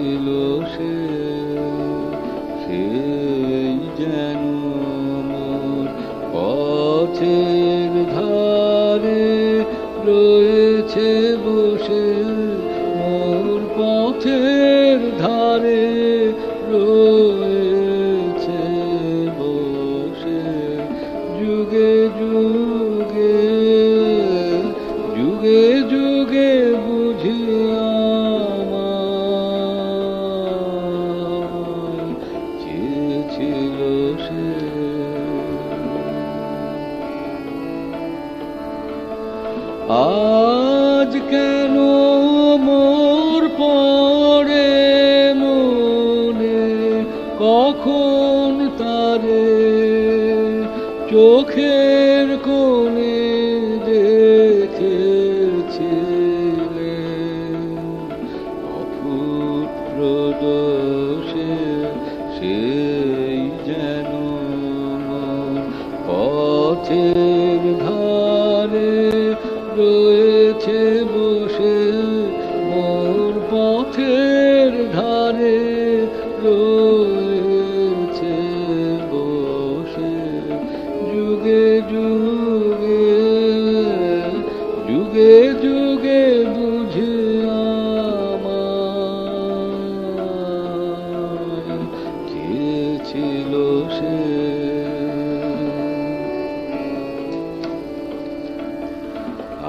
ছিল সে, সেই যেন পথের ধারে রয়েছে বসে। মোর পথের ধারে রয়েছে বসে। যুগে যুগে আজ কেন মোর পরে মনে? কখন তারে চোখের কোণে দেখেছিলে? সেই রয়েছে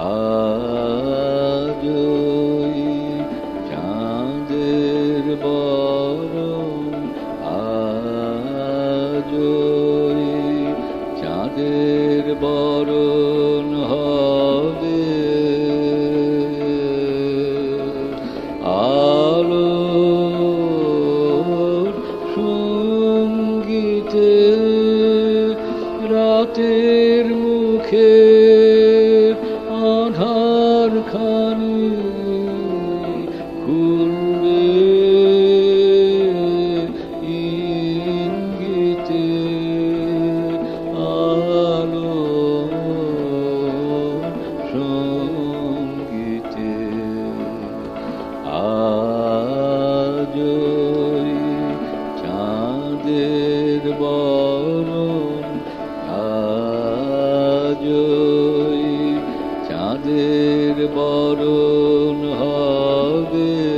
আজ চাঁদের বরণ আজ চাঁদের বরণ। আধার খানি। চাঁদের বরণ হবে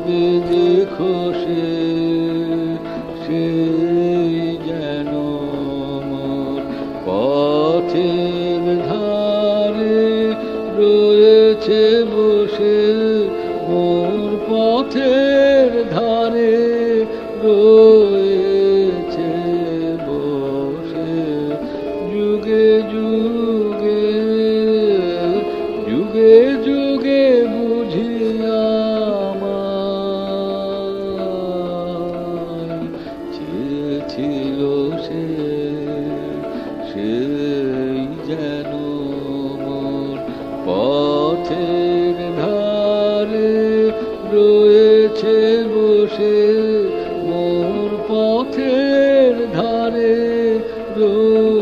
যাবে দেখো সে সেই যেন পথের ধারে পথের ধারে রয়েছে বসে মোর পথের ধারে রয়েছে